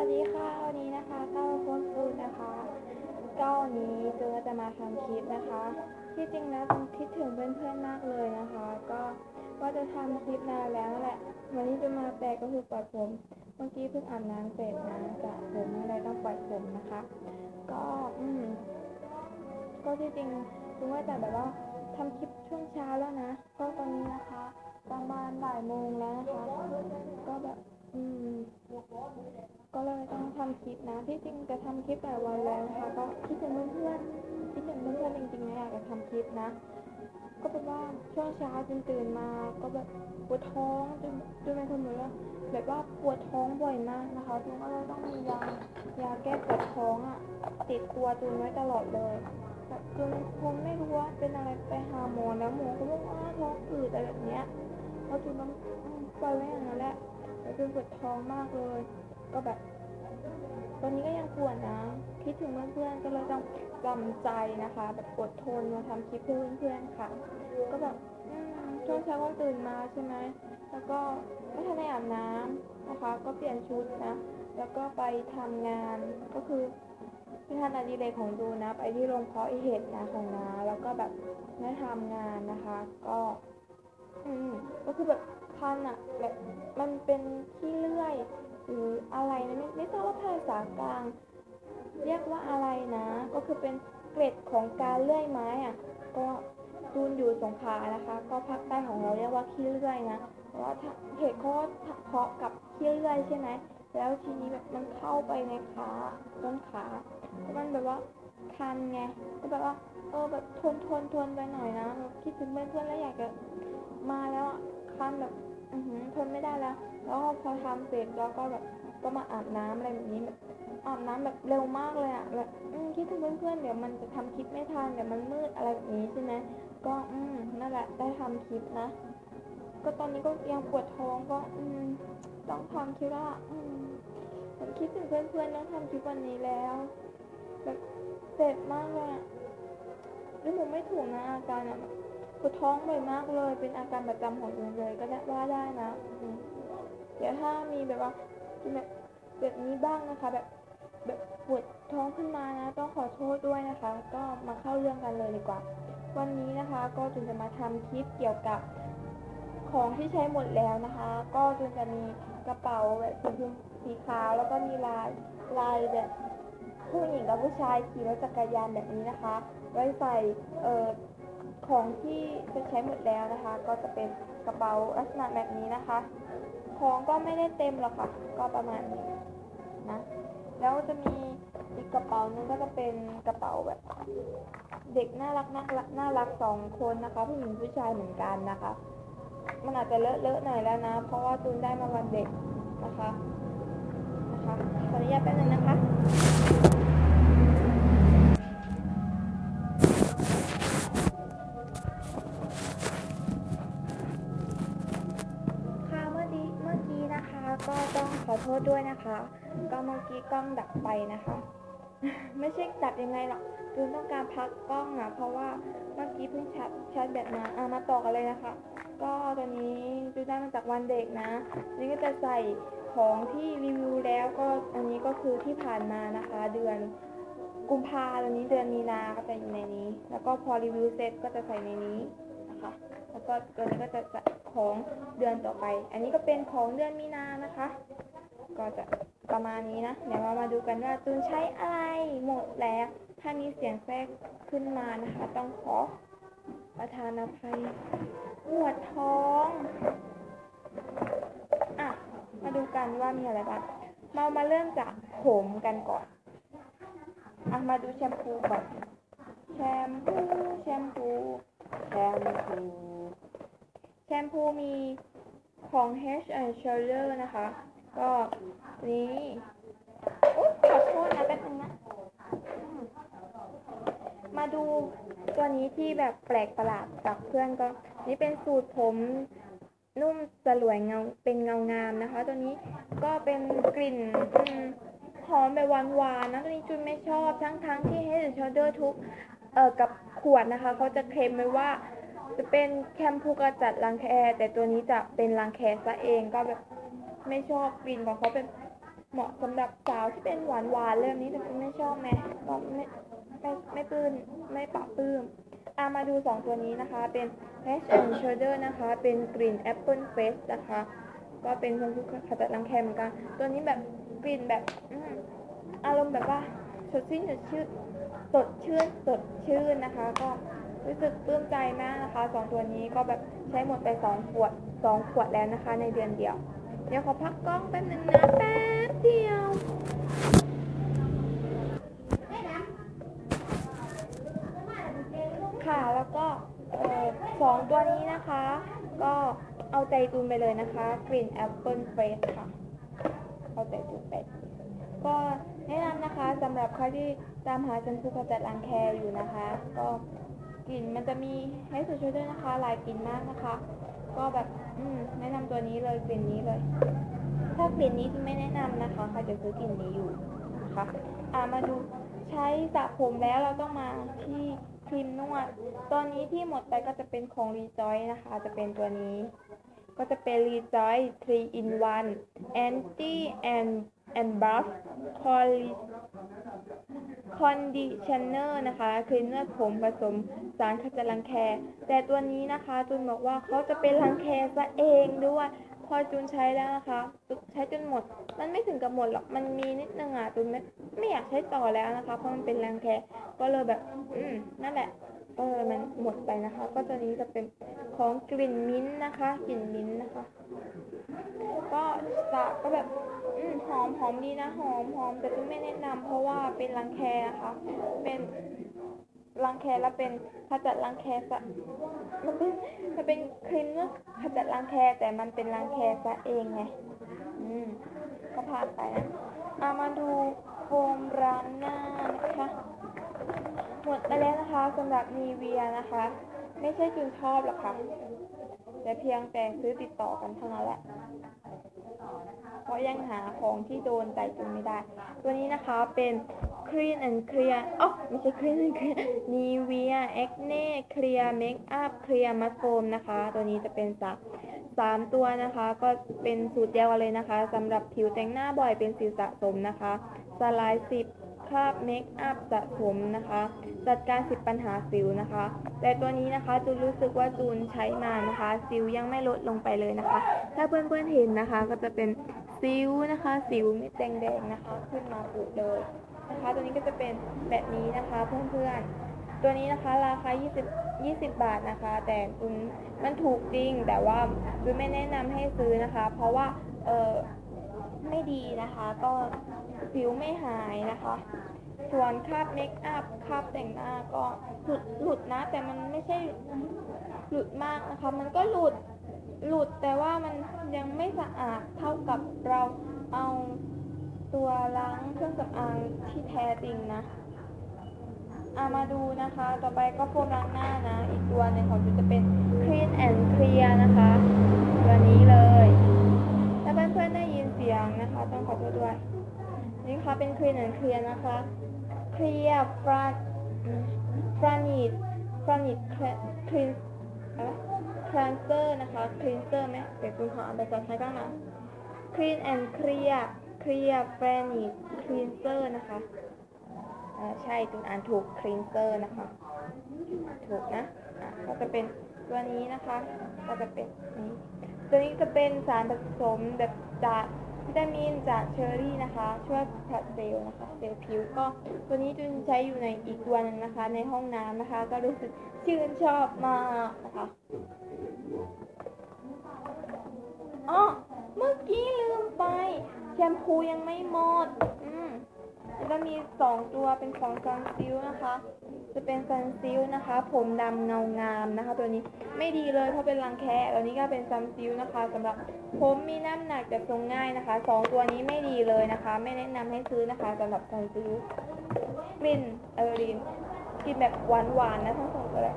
วัสดีค่ะ วันนี้นะคะเก้าโค้ชฟูดนะคะก้าวันนี้เจอจะมาทำคลิปนะคะ ที่จริงแล้วคิดถึงเพื่อนๆมากเลยนะคะ ก็ว่าจะทำคลิปนานแล้วแหละ วันนี้จะมาแปลก็คือปล่อยผม เมื่อกี้เพิ่งอาบน้ำเสร็จนะสระผมอะไรต้องปล่อยผมนะคะ ก็อืมก็ที่จริงคือว่าจะแบบว่าทำคลิปช่วงเช้าแล้วนะก็ตอนนี้นะคะ ประมาณบ่ายโมงแล้วนะคะ ก็แบบอืม ก็เลยต้องทำคลิปนะที่จริงจะทำคลิปหลายวันแล้วนะคะก็คิดถึงเพื่อนๆคิดถึงเพื่อนๆจริงๆนะอยากจะทำคลิปนะ ก็เป็นว่าช่วงเช้าจนตื่นมาก็แบบปวดท้องจนจนเป็นคนเหมือนว่าแบบว่าปวดท้องบ่อยมากนะคะจนก็เลยต้องมียายาแก้ปวดท้องอะติดตัวจนไว้ตลอดเลยแบบจนคนไม่รู้ว่าเป็นอะไรไปหาหมอแล้วหมอก็บอกว่าท้องอืดอะไรแบบเนี้ยเพอจนต้องปล่อยไว้อย่างนั้นแหละแล้วจนปวดท้องมากเลย ก็แบบ ตอนนี้ก็ยังปวดนะ คิดถึงเพื่อนๆก็เลยต้องจำใจนะคะ แบบอดทนมาทำคลิปเพื่อเพื่อนค่ะ ก็แบบช่วงเช้าก็ตื่นมาใช่ไหมแล้วก็ไม่ทันได้อาบน้ำนะคะ ก็เปลี่ยนชุดนะ แล้วก็ไปทำงานก็คือพิธานอดิเรกของดูนะ ไปที่โรงเพาะเห็ดนะของนาแล้วก็แบบได้ทำงานนะคะ ก็ อืมก็คือแบบพันอะแบบมันเป็นขี้เลื่อย หรืออะไรนะไม่ไม่ทราบว่าภาษากลาง เรียกว่าอะไรนะ ก็คือเป็นเกล็ดของการเลื่อยไม้อะก็จูนอยู่สงขลานะคะ ก็ภาคใต้ของเราเรียกว่าขี้เลื่อยนะเพราะว่าเห็ดเขาเพาะกับขี้เลื่อยใช่ไหมแล้วทีนี้แบบมันเข้าไปในขาต้นขาแล้วมันแบบว่าคันไงก็แบบว่าเออแบบทนทนทนไปหน่อยนะคิดถึงเพื่อนๆแล้วอยากจะมาแล้วอะคันแบบอือหือทนไม่ได้แล้ว แล้วพอทำเสร็จแล้วก็แบบก็มาอาบน้ำอะไรแบบนี้แบบอาบน้ำแบบเร็วมากเลยอะแบบคิดถึงเพื่อนๆเดี๋ยวมันจะทำคลิปไม่ทันเดี๋ยวมันมืดอะไรแบบนี้ใช่ไหมก็อืมนั่นแหละได้ทำคลิปนะ ก็ตอนนี้ก็ยังปวดท้องก็อืมต้องทำคลิปละอืมผมคิดถึงเพื่อนๆต้องทำคลิปวันนี้แล้วแบบเจ็บมากเลยอะแล้วผมไม่ถูกนะอาการอะปวดท้องบ่อยมากเลย เป็นอาการประจำของตัวเลยก็ได้ว่าได้นะอืม เดี๋ยวถ้ามีแบบว่าแบบแบบนี้บ้างนะคะ แบบแบบปวดท้องขึ้นมานะ ต้องขอโทษด้วยนะคะ ก็มาเข้าเรื่องกันเลยดีกว่า วันนี้นะคะก็จุนจะมาทำคลิปเกี่ยวกับของที่ใช้หมดแล้วนะคะ ก็จุนจะมีกระเป๋าแบบสีสีขาวแล้วก็มีลายลายแบบผู้หญิงกับผู้ชายขี่รถจักรยานแบบนี้นะคะ ไว้ใส่เอ่อของที่จะใช้หมดแล้วนะคะ ก็จะเป็นกระเป๋าลักษณะแบบนี้นะคะ ของก็ไม่ได้เต็มหรอกค่ะ ก็ประมาณนี้นะ แล้วจะมีอีกกระเป๋านึงก็จะเป็นกระเป๋าแบบ เด็กน่ารักน่ารักน่ารักสองคนนะคะผู้หญิงผู้ชายเหมือนกันนะคะ มันอาจจะเลอะเลอะหน่อยแล้วนะ เพราะว่าจูนได้มาวันเด็กนะคะ นะคะขออนุญาตแป๊บนึงนะคะ ษด้วยนะคะ ก็เมื่อกี้กล้องดับไปนะคะ ไม่ใช่ดับยังไงหรอกจูนต้องการพักกล้องอะเพราะว่าเมื่อกี้เพิ่งชาร์จชาร์จแบตมาอะมาต่อกันเลยนะคะ ก็ตอนนี้จูนได้มาจากวันเด็กนะนี่ก็จะใส่ของที่รีวิวแล้วก็อันนี้ก็คือที่ผ่านมานะคะ เดือนกุมภาตอนนี้เดือนมีนาก็จะอยู่ในนี้ แล้วก็พอรีวิวเสร็จก็จะใส่ในนี้นะคะ แล้วก็ตัวนี้ก็จะของเดือนต่อไป อันนี้ก็เป็นของเดือนมีนานะคะ ก็จะประมาณนี้นะ เดี๋ยวเรามาดูกันว่าจูนใช้อะไรหมดแล้ว ถ้ามีเสียงแทรกขึ้นมานะคะ ต้องขอประทานอภัยปวดท้องอะมาดูกันว่ามีอะไรบ้างเรามาเริ่มจากผมกันก่อนอะมาดูแชมพูก่อน แชมพู แชมพู แชมพู แชมพูมีของ Head and Shoulder นะคะ ก็นี้อุ๊ยขอโทษนะแป๊บนึงนะ มาดูตัวนี้ที่แบบแปลกประหลาดจากเพื่อนก็ นี่เป็นสูตรผมนุ่มสลวยเงาเป็นเงางามนะคะ ตัวนี้ก็เป็นกลิ่นหอมแบบหวานๆนะตัวนี้จุนไม่ชอบทั้งทั้งๆที่ Head and Shoulder ทุกเอ่อกับขวดนะคะเขาจะเคลมไว้ว่า จะเป็นแคมพูกระจัดรังแค แต่ตัวนี้จะเป็นรังแคซะเองก็แบบไม่ชอบกลิ่นของเขาเป็นเหมาะสำหรับสาวที่เป็นหวานหวานๆเรื่องนี้แต่คุณไม่ชอบไหมก็ไม่ไม่ไม่ปื้มไม่ปะปื้มอะมาดูสองตัวนี้นะคะ เป็น Head and Shoulder นะคะ เป็นกลิ่น Apple Face นะคะ ก็เป็นชมพูขจัดรังแคเหมือนกัน ตัวนี้แบบกลิ่นแบบอารมณ์แบบว่าสดชื่นสดชื่นสดชื่นนะคะ ก็ รู้สึกปลื้มใจมากนะคะสองตัวนี้ก็แบบใช้หมดไปสองขวดสองขวดแล้วนะคะ ในเดือนเดียว เดี๋ยวขอพักกล้องแป๊บนึงนะแป๊บเดียวค่ะแล้วก็สองตัวนี้นะคะ ก็เอาใจตูนไปเลยนะคะ กลิ่นแอปเปิลเฟรชค่ะ เอาใจตูนไปก็แนะนำนะคะสำหรับใครที่ตามหาแชมพูขจัดรังแคอยู่นะคะ ก็ กลิ่นมันจะมีให้สุดช่วยด้วยนะคะ หลายกลิ่นมากนะคะ ก็แบบอืมแนะนำตัวนี้เลยกลิ่นนี้เลย ถ้ากลิ่นนี้จะไม่แนะนำนะคะใครจะซื้อกลิ่นนี้อยู่นะคะอ่ามาดูใช้สระผมแล้วเราต้องมาที่ครีมนวด ตอนนี้ที่หมดไปก็จะเป็นของรีจอยนะคะ จะเป็นตัวนี้ ก็จะเป็นรีจอย 3 in 1 anti and and buff คอนดิชเนอร์นะคะคลีนเนอร์ผมผสมสารขจัดรังแค แต่ตัวนี้นะคะจูนบอกว่าเขาจะเป็นรังแคซะเองด้วย พอจูนใช้แล้วนะคะใช้จนหมด มันไม่ถึงกับหมดหรอก มันมีนิดนึงอะจูนไม่ไม่อยากใช้ต่อแล้วนะคะ เพราะมันเป็นรังแค ก็เลยแบบ อืมนั่นแหละ เลยมันหมดไปนะคะ ก็ตัวนี้จะเป็นของกลิ่นมิ้นท์นะคะกลิ่นมิ้นท์นะคะ ก็จะก็แบบอืมหอมหอมดีนะหอมหอมแต่จูนไม่แนะนำเพราะว่าเป็นรังแคนะคะ เป็นรังแคแล้วเป็นขจัดรังแคซะมันเป็นมันเป็นครีมเนื้อขจัดรังแคแต่มันเป็นรังแคซะเองไงอืมก็ผ่านไปนะเอามาดูโฟมล้างหน้านะคะ หมดไปแล้วนะคะสำหรับนีเวียนะคะ ไม่ใช่จุนชอบหรอกค่ะแต่เพียงแต่ซื้อติดต่อกันเท่านั้นแหละ เพราะยังหาของที่โดนใจจุนไม่ได้ ตัวนี้นะคะเป็น Clean and Clear อ๋อไม่ใช่ Clean and Clear Nivea Acne Clear Makeup Clear Mask Foam นะคะ ตัวนี้จะเป็นสามสามตัวนะคะ ก็เป็นสูตรเดียวกันเลยนะคะสำหรับผิวแต่งหน้าบ่อยเป็นสิวสะสมนะคะสลายสิบ คราบเมคอัพสะสมนะคะ จัดการสิบปัญหาสิวนะคะ แต่ตัวนี้นะคะจูนรู้สึกว่าจูนใช้มานะคะ สิวยังไม่ลดลงไปเลยนะคะ ถ้าเพื่อนๆเห็นนะคะ ก็จะเป็นสิวนะคะ สิวเม็ดแดงๆนะคะ ขึ้นมาปุดเลยนะคะ ตัวนี้ก็จะเป็นแบบนี้นะคะเพื่อนๆ ตัวนี้นะคะราคา 20 20 บาทนะคะ แต่คุณมันถูกจริง แต่ว่าคุณไม่แนะนำให้ซื้อนะคะ เพราะว่าเออไม่ดีนะคะ ก็ ผิวไม่หายนะคะ ส่วนคราบเมคอัพคราบแต่งหน้าก็หลุดหลุดนะ แต่มันไม่ใช่หลุดมากนะคะ มันก็หลุดหลุดแต่ว่ามันยังไม่สะอาดเท่ากับเราเอาตัวล้างเครื่องสำอางที่แท้จริงนะอามาดูนะคะ ต่อไปก็โฟมล้างหน้านะ อีกตัวหนึ่งของจุจะเป็น Clean and Clear นะคะ ตัวนี้เลย ถ้าเพื่อนๆได้ยินเสียงนะคะ ต้องขอโทษด้วย นี่คะเป็นคลีนแอนเคลียร์นะคะเคลียร์ปราปรานีดปรานีดคลีนอะไรคลีนเซอร์นะคะคลีนเซอร์ไหมเดี๋ยวคุณขอเอาไปจดใช้บ้างนะคลีนแอนเคลียร์เคลียร์ปรานีดคลีนเซอร์นะคะใช่คุณอ่านถูกคลีนเซอร์นะคะ ถูกนะก็จะเป็นตัวนี้นะคะ ก็จะเป็นนี้ตัวนี้จะเป็นสารผสมแบบจาก วิตามินจากเชอร์รี่นะคะ ช่วยผลัดเซลล์นะคะเซลล์ผิวก็ตัวนี้จุนใช้อยู่ในอีกตัวหนึ่งนะคะ ในห้องน้ำนะคะ ก็รู้สึกชื่นชอบมากนะคะอ๋อเมื่อกี้ลืมไป แชมพูยังไม่หมด แล้วก็มีสองตัวเป็นของซันซิลนะคะ จะเป็นซันซิลนะคะ ผมดำเงางามนะคะ ตัวนี้ไม่ดีเลยเพราะเป็นรังแคตัวนี้ก็เป็นซันซิลนะคะสำหรับผมมีน้ำหนักจะทรงง่ายนะคะสองตัวนี้ไม่ดีเลยนะคะ ไม่แนะนำให้ซื้อนะคะสำหรับซันซิลกลิ่นเออรินกลิ่นแบบหวานหวานๆนะทั้งสองตัวเลย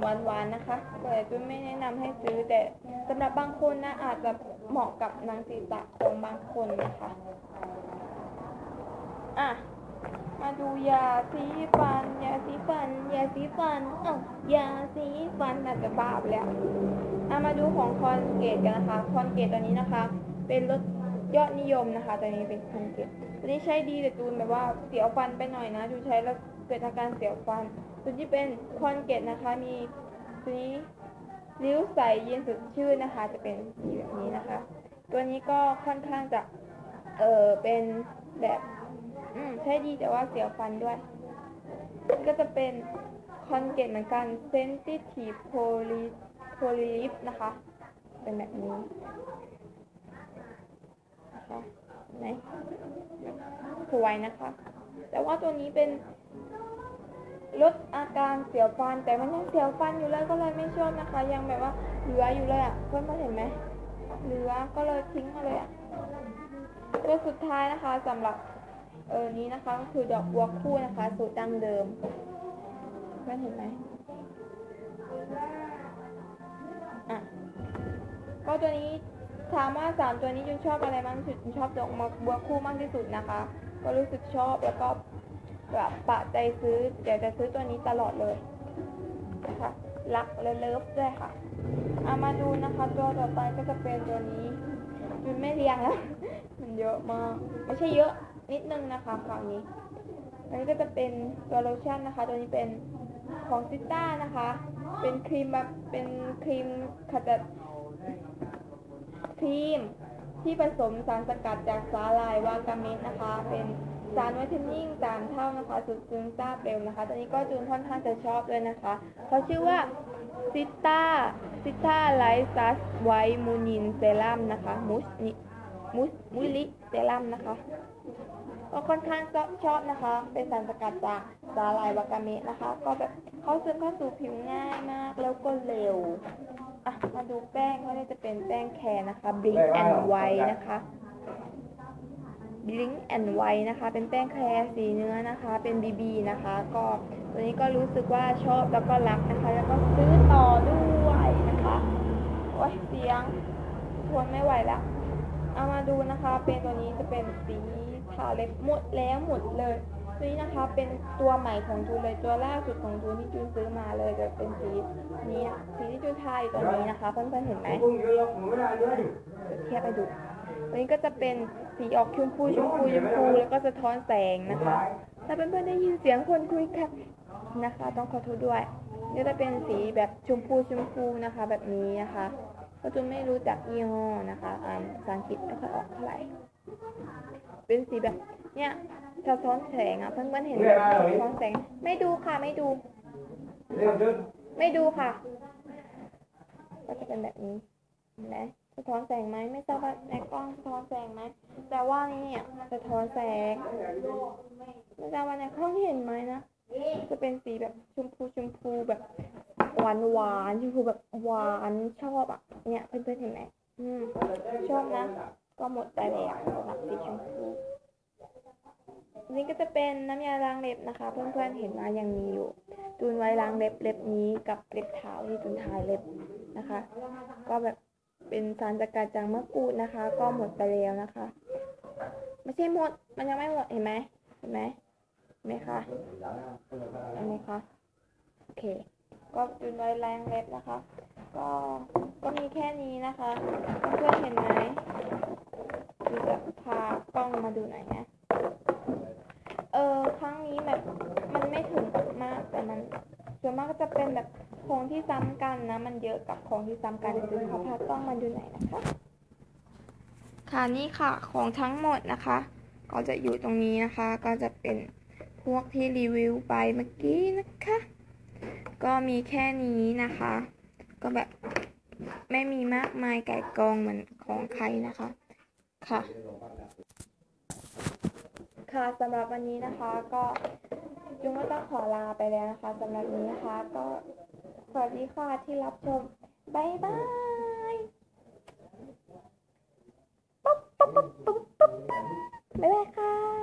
หวานหวานๆนะคะแต่จุ้ไม่แนะนำให้ซื้อแต่สำหรับบางคนนะอาจจะเหมาะกับนางศีรษะของบางคนนะคะ อะ มาดูยาสีฟัน ยาสีฟัน ยาสีฟันเอ้ายาสีฟันน่าจะบาปแล้วอะมาดูของคอนเกตกันนะคะคอนเกตตัวนี้นะคะ เป็นลดยอดนิยมนะคะตัวนี้เป็นคอนเกตตัวนี้ใช้ดีแต่จูนแบบว่าเสียวฟันไปหน่อยนะจูนใช้แล้วเกิดอาการเสียวฟันตัวที่เป็นคอนเกตนะคะมีตัวนี้ริ้วใสเย็นสดชื่นนะคะ จะเป็นสีแบบนี้นะคะ ตัวนี้ก็ค่อนข้างจะเออเป็นแบบ อืม ใช้ดีแต่ว่าเสียวฟันด้วย ก็จะเป็นคอนเกตเหมือนกัน sensitive poly polyp นะคะ เป็นแบบนี้นะคะเห็นสวยนะคะ แต่ว่าตัวนี้เป็นลดอาการเสียวฟัน แต่มันยังเสียวฟันอยู่เลยก็เลยไม่ชอบนะคะ ยังแบบว่าเหลืออยู่เลยอะเพื่อนมาเห็นไหมเหลือก็เลยทิ้งมาเลยอะตัวสุดท้ายนะคะสำหรับ เออนี้นะคะก็คือดอกบัวคู่นะคะ สูตรดั้งเดิมเพื่เห็นไหมอะก็ตัวนี้ถามว่าสามตัวนี้จุนชอบอะไรมากที่สุดชอบดอกบัวคู่มากที่สุดนะคะ ก็รู้สึกชอบแล้วก็แบบปะใจซื้อเดี๋ยวจะซื้อตัวนี้ตลอดเลยนะคะรักและเลิฟด้วยค่ะเอามาดูนะคะ ตัวต่อไปก็จะเป็นตัวนี้จุนไม่เรียงแล้ว มันเยอะมาก ไม่ใช่เยอะ นิดนึงนะคะคราวนี้ อันนี้ก็จะเป็นตัวโลชั่นนะคะ ตัวนี้เป็นของซิต้านะคะ เป็นครีมแบบเป็นครีมขจัดครีมที่ผสมสารสกัดจากสาหร่ายวากาเมะนะคะ เป็นสารไวท์เทนนิ่งสามเท่านะคะสุดซึงซาเร็วนะคะตัวนี้ก็จูนค่อนข้างจะชอบเลยนะคะเขาชื่อว่าซิต้าซิต้าไลซัสไวมูนินเซรั่มนะคะ มุสนิมุสมุลิเซรั่มนะคะ ก็ค่อนข้างชอบนะคะ เป็นสารสกัดจากสาหร่ายวากาเมะนะคะ ก็แบบเข้าซึมเข้าสู่ผิวง่ายมากแล้วก็เร็วอะมาดูแป้งก็จะเป็นแป้งแคร์นะคะ Blink and White นะคะ Blink and White นะคะ เป็นแป้งแคร์สีเนื้อนะคะ เป็น BB นะคะ ก็ตัวนี้ก็รู้สึกว่าชอบแล้วก็รักนะคะ แล้วก็ซื้อต่อด้วยนะคะโอ้ยเสียงทนไม่ไหวแล้วเอามาดูนะคะ เป็นตัวนี้จะเป็นสี ทาเล็บหมดแล้วหมดเลยตัวนี้นะคะเป็นตัวใหม่ของจูนเลยตัวล่าสุดของจูนที่จูนซื้อมาเลยจะเป็นสีนี้สีที่จูนทาอยู่ตัวนี้นะคะเพื่อนๆเห็นไหมเทียบไปดูตัวนี้ก็จะเป็นสีออกชมพูชมพูชมพูแล้วก็สะท้อนแสงนะคะ ถ้าเพื่อนๆได้ยินเสียงคนคุยกันนะคะ ต้องขอโทษด้วยนี่จะเป็นสีแบบชมพูชมพูนะคะ แบบนี้นะคะ ราะจูนไม่รู้จักยี่ห้อนะคะอ่านภาษาอังกฤษไม่ค่อยออกเท่าไหร่ เป็นสีแบบ เนี่ยสะท้อนแสงอะเพื่อนเห็นแบบสะท้อนแสง ไม่ดูค่ะ ไม่ดู ไม่ดูค่ะ ก็จะเป็นแบบนี้เห็นไหมสะท้อนแสงไหม ไม่ทราบว่าในกล้องสะท้อนแสงไหม แต่ว่านี่เนี่ยสะท้อนแสงไม่ทราบว่าในกล้องเห็นไหมนะ จะเป็นสีแบบชมพูชมพูแบบ หวานหวานชมพูแบบหวานชอบอะเนี่ยเพื่อนๆเห็นไหมอืมชอบนะ ก็หมดไปแล้วสำหรับสีชมพูนนี้ก็จะเป็นน้ำยาล้างเล็บนะคะ เพื่อนๆเห็นว่ายังมีอยู่จูนไว้ล้างเล็บเล็บนี้กับเล็บเท้าที่จูนทายเล็บนะคะ ก็แบบเป็นสารสกัดจากมะกรูดนะคะ ก็หมดไปแล้วนะคะ ไม่ใช่หมด มันยังไม่หมดเห็นไหมเห็นไหมเห็นไหมคะเห็นไหมคะโอเค ก็จูนไว้ล้างเล็บนะคะ ก็ก็มีแค่นี้นะคะเพื่อนเห็นไหมดูจะพากล้องมาดูหน่อยนะเออครั้งนี้แบบมันไม่ถึงกับมากแต่มันส่วนมากก็จะเป็นแบบของที่ซ้ำกันนะ มันเยอะกับของที่ซ้ำกันดูเขาพากล้องมาดูหน่อยนะคะ ค่ะนี่ค่ะของทั้งหมดนะคะ ก็จะอยู่ตรงนี้นะคะ ก็จะเป็นพวกที่รีวิวไปเมื่อกี้นะคะ ก็มีแค่นี้นะคะ ก็แบบไม่มีมากมายไก่กองเหมือนของใครนะคะ ค่ะ ค่ะสำหรับวันนี้นะคะก็จุงก็ต้องขอลาไปแล้วนะคะสำหรับนี้นะคะ ก็สวัสดีค่ะที่รับชมบายบายปุ๊บปุ๊บปุ๊บปุ๊บปุ๊บบ๊ายบายค่ะ